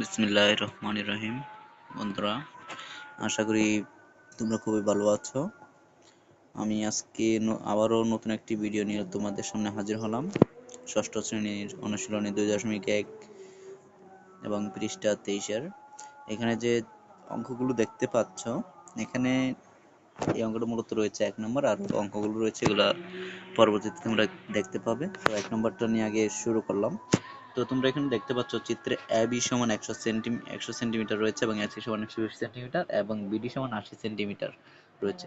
বিসমিল্লাহ রহমান রহিম বন্ধুরা, আশা করি তোমরা খুবই ভালো আছো। আমি আজকে আবারও নতুন একটি ভিডিও নিয়ে তোমাদের সামনে হাজির হলাম। ষষ্ঠ শ্রেণির অনুশীলনী দুই দশমিক এক এবং পৃষ্ঠা তেইশের। এখানে যে অঙ্কগুলো দেখতে পাচ্ছ, এখানে এই অঙ্কটা মূলত রয়েছে এক নম্বর, আর অঙ্কগুলো রয়েছে এগুলা পরবর্তীতে তোমরা দেখতে পাবে। তো এক নম্বরটা নিয়ে আগে শুরু করলাম। তো তোমরা এখানে দেখতে পাচ্ছ চিত্রে এবি সমান একশো সেন্টিমি, একশো সেন্টিমিটার রয়েছে এবং এসি সমান একশো বিশ সেন্টিমিটার এবং বিডি সমান আশি সেন্টিমিটার রয়েছে।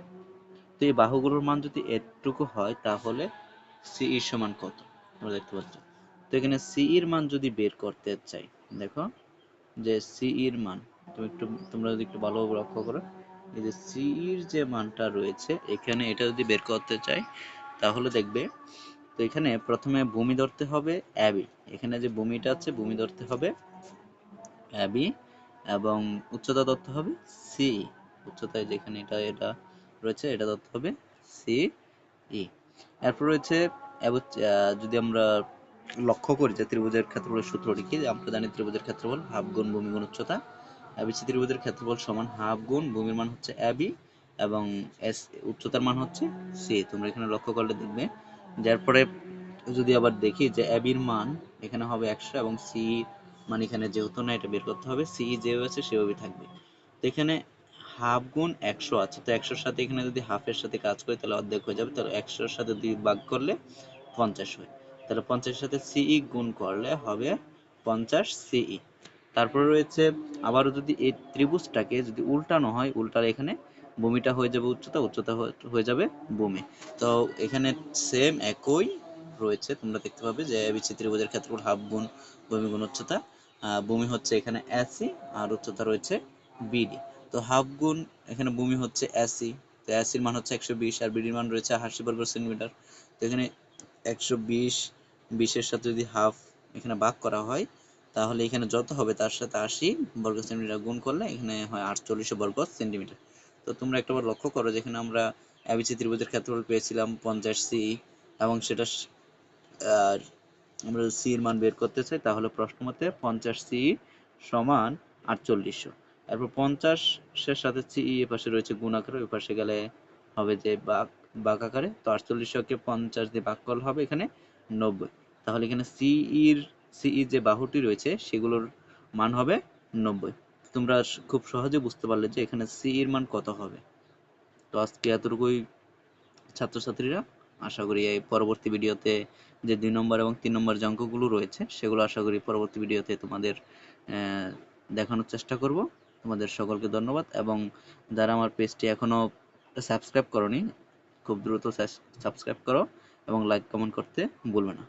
তো এই বাহুগুলোর মান যদি এটুকু হয় তাহলে সি এর সমান কত? তোমরা দেখতে পাচ্ছ। তো এখানে সি এর মান যদি বের করতে চাই, দেখো যে সি এর মান, তুমি একটু, তোমরা যদি একটু ভালোভাবে লক্ষ্য করো, এই যে সি এর যে মানটা রয়েছে, এখানে এটা যদি বের করতে চাই, তাহলে দেখবে তো এখানে প্রথমে ভূমি ধরতে হবে, অ্যাবি। এখানে যে ভূমিটা আছে, ভূমি ধরতে হবে অ্যাবি এবং উচ্চতা ধরতে হবে সি উচ্চতায় যেখানে এটা এটা রয়েছে, এটা ধরতে হবে সি ই। এরপর রয়েছে যদি আমরা লক্ষ্য করি যে ত্রিভুজের ক্ষেত্রফলের সূত্রটি কি আমরা জানি ত্রিভুজের ক্ষেত্রফল হাফ গুণ ভূমি গুণ উচ্চতা। এবিসি ত্রিভুজের ক্ষেত্রফল সমান হাফ গুণ ভূমির মান হচ্ছে অ্যাবি এবং এস, উচ্চতার মান হচ্ছে সি তোমরা এখানে লক্ষ্য করলে দেখবে যার পরে যদি আবার দেখি যে অ্যাবির মান এখানে হবে একশো এবং সি মান এখানে যেহেতু না, এটা বের করতে হবে। সি যেভাবে আছে সেভাবেই থাকবে। তো এখানে হাফ গুণ একশো আছে। তো একশোর সাথে এখানে যদি হাফের সাথে কাজ করি, তাহলে অর্ধেক হয়ে যাবে। তাহলে একশোর সাথে দুই ভাগ করলে পঞ্চাশ হয়। তাহলে পঞ্চাশের সাথে সিই গুণ করলে হবে পঞ্চাশ সিই তারপরে রয়েছে, আবারও যদি এই ত্রিভুজটাকে যদি উল্টানো হয়, উল্টালে এখানে ভূমিটা হয়ে যাবে উচ্চতা উচ্চতা হয়ে- যাবে ভূমি। তো এখানে সেম একই রয়েছে, তোমরা দেখতে পাবে যে বিচি ত্রিভুজের ক্ষেত্রফল হাফ গুণ ভূমি গুণ উচ্চতা। ভূমি হচ্ছে এখানে এসি আর উচ্চতা রয়েছে বিডি তো হাফ গুণ এখানে ভূমি হচ্ছে এসি তো এসির মান হচ্ছে একশো বিশ আর বিডির মান রয়েছে আশি বর্গ সেন্টিমিটার। তো এখানে একশো বিশ বিশের সাথে যদি হাফ এখানে ভাগ করা হয়, তাহলে এখানে যত হবে তার সাথে আশি বর্গ সেন্টিমিটার গুণ করলে এখানে হয় আটচল্লিশ বর্গ সেন্টিমিটার। তো তোমরা একটাবার লক্ষ্য করো, যেখানে আমরা এবিসি ত্রিভুজের ক্ষেত্রফল পেয়েছিলাম পঞ্চাশ সি এবং সেটা আমরা সি এর মান বের করতে চাই, তাহলে প্রশ্ন মতে পঞ্চাশ সি সমান আটচল্লিশশো। এরপর পঞ্চাশের সাথে সি এ পাশে রয়েছে গুণ আকারে, ওই পাশে গেলে হবে যে বাঘ বাঘ আকারে। তো আটচল্লিশশোকে পঞ্চাশ দিয়ে ভাগ করলে হবে এখানে নব্বই। তাহলে এখানে সি এর সি যে বাহুটি রয়েছে, সেগুলোর মান হবে নব্বই। তোমরা খুব সহজে বুঝতে পারলে যে এখানে সি এর মান কত হবে। তো আজকে এতটুকুই, ছাত্রছাত্রীরা। আশা করি এই পরবর্তী ভিডিওতে যে দুই নম্বর এবং তিন নম্বর যে অঙ্কগুলো রয়েছে, সেগুলো আশা করি পরবর্তী ভিডিওতে তোমাদের দেখানোর চেষ্টা করব। তোমাদের সকলকে ধন্যবাদ এবং যারা আমার পেজটি এখনও সাবস্ক্রাইব করনি, খুব দ্রুত সাবস্ক্রাইব করো এবং লাইক কমেন্ট করতে ভুলবে না।